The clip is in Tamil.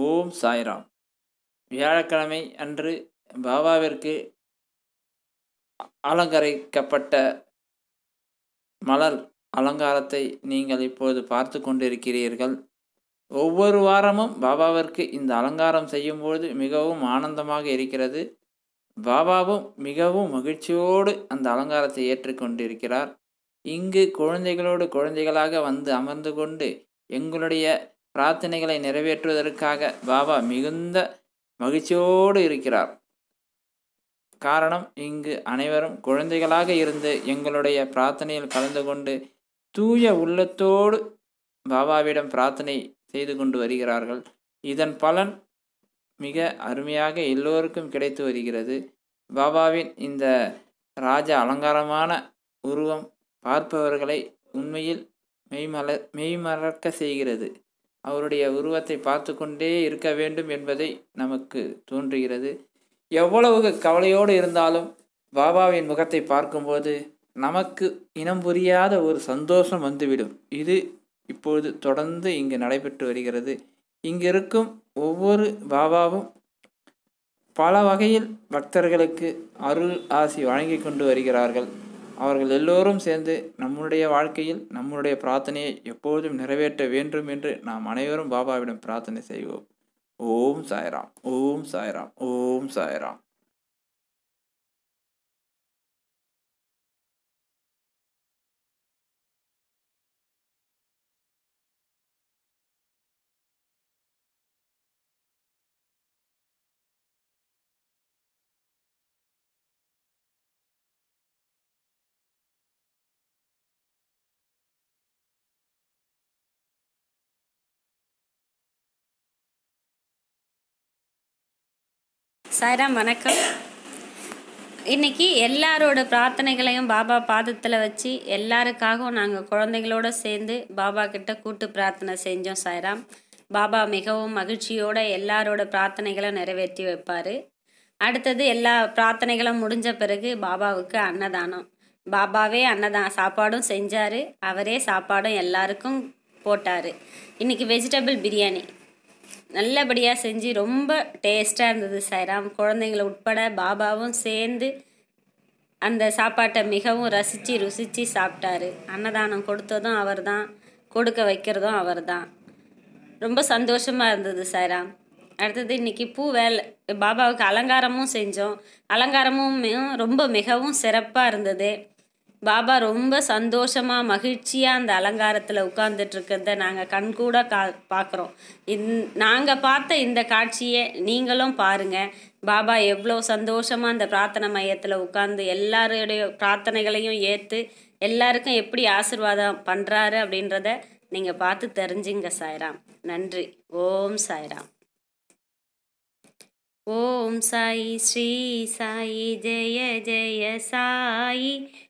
ஓம் சாய்ராம். வியாழக்கிழமை அன்று பாபாவிற்கு அலங்கரிக்கப்பட்ட மலர் அலங்காரத்தை நீங்கள் இப்போது பார்த்து கொண்டிருக்கிறீர்கள். ஒவ்வொரு வாரமும் பாபாவிற்கு இந்த அலங்காரம் செய்யும்போது மிகவும் ஆனந்தமாக இருக்கிறது. பாபாவும் மிகவும் மகிழ்ச்சியோடு அந்த அலங்காரத்தை ஏற்றுக்கொண்டிருக்கிறார் இங்கு குழந்தைகளோடு குழந்தைகளாக வந்து அமர்ந்து கொண்டு எங்களுடைய பிரார்த்தனைகளை நிறைவேற்றுவதற்காக பாபா மிகுந்த மகிழ்ச்சியோடு இருக்கிறார். காரணம் இங்கு அனைவரும் குழந்தைகளாக இருந்து எங்களுடைய பிரார்த்தனையில் கலந்து கொண்டு தூய உள்ளத்தோடு பாபாவிடம் பிரார்த்தனை செய்து கொண்டு வருகிறார்கள். இதன் பலன் மிக அருமையாக எல்லோருக்கும் கிடைத்து வருகிறது. பாபாவின் இந்த ராஜ அலங்காரமான உருவம் பார்ப்பவர்களை உண்மையில் மெய்மல மெய்மறக்க செய்கிறது. அவருடைய உருவத்தை பார்த்து கொண்டே இருக்க வேண்டும் என்பதை நமக்கு தோன்றுகிறது. எவ்வளவு கவலையோடு இருந்தாலும் பாபாவின் முகத்தை பார்க்கும்போது நமக்கு இனம் புரியாத ஒரு சந்தோஷம் வந்துவிடும். இது இப்பொழுது தொடர்ந்து இங்கு நடைபெற்று வருகிறது. இங்கிருக்கும் ஒவ்வொரு பாபாவும் பல வகையில் பக்தர்களுக்கு அருள் ஆசி வழங்கி கொண்டு வருகிறார்கள். அவர்கள் எல்லோரும் சேர்ந்து நம்முடைய வாழ்க்கையில் நம்முடைய பிரார்த்தனையை எப்போதும் நிறைவேற்ற வேண்டும் என்று நாம் அனைவரும் பாபாவிடம் பிரார்த்தனை செய்வோம். ஓம் சாய்ராம் ஓம் சாய்ராம் ஓம் சாய்ராம். சாய்ராம் வணக்கம். இன்றைக்கி எல்லாரோட பிரார்த்தனைகளையும் பாபா பாதத்தில் வச்சு எல்லாருக்காகவும் நாங்கள் குழந்தைங்களோட சேர்ந்து பாபா கிட்ட கூட்டு பிரார்த்தனை செஞ்சோம் சாய்ராம். பாபா மிகவும் மகிழ்ச்சியோட எல்லாரோட பிரார்த்தனைகளை நிறைவேற்றி வைப்பார். அடுத்தது எல்லா பிரார்த்தனைகளும் முடிஞ்ச பிறகு பாபாவுக்கு அன்னதானம். பாபாவே அன்னதான் சாப்பாடும் செஞ்சார். அவரே சாப்பாடும் எல்லாருக்கும் போட்டார். இன்றைக்கி வெஜிடபிள் பிரியாணி. நல்லபடியாக செஞ்சு ரொம்ப டேஸ்ட்டாக இருந்தது சாய்ராம். குழந்தைங்கள உட்பட பாபாவும் சேர்ந்து அந்த சாப்பாட்டை மிகவும் ரசித்து ருசித்து சாப்பிட்டாரு. அன்னதானம் கொடுத்ததும் அவர் தான் கொடுக்க வைக்கிறதும் அவர் தான் ரொம்ப சந்தோஷமாக இருந்தது சாய்ராம். அடுத்தது இன்னைக்கு பூ வேலை பாபாவுக்கு அலங்காரமும் செஞ்சோம். அலங்காரமும் ரொம்ப மிகவும் சிறப்பாக இருந்தது. பாபா ரொம்ப சந்தோஷமாக மகிழ்ச்சியாக அந்த அலங்காரத்தில் உட்கார்ந்துட்டு நாங்கள் கண்கூட கா பார்க்குறோம் இந் நாங்கள் பார்த்த இந்த காட்சியை நீங்களும் பாருங்கள் பாபா எவ்வளோ சந்தோஷமாக அந்த பிரார்த்தனை மையத்தில் உட்கார்ந்து எல்லாருடைய பிரார்த்தனைகளையும் ஏற்று எல்லாருக்கும் எப்படி ஆசிர்வாதம் பண்ணுறாரு அப்படின்றத நீங்கள் பார்த்து தெரிஞ்சுங்க சாய்ராம். நன்றி. ஓம் சாய்ராம். ஓம் சாய் ஸ்ரீ சாயி ஜெய ஜெய சாயி.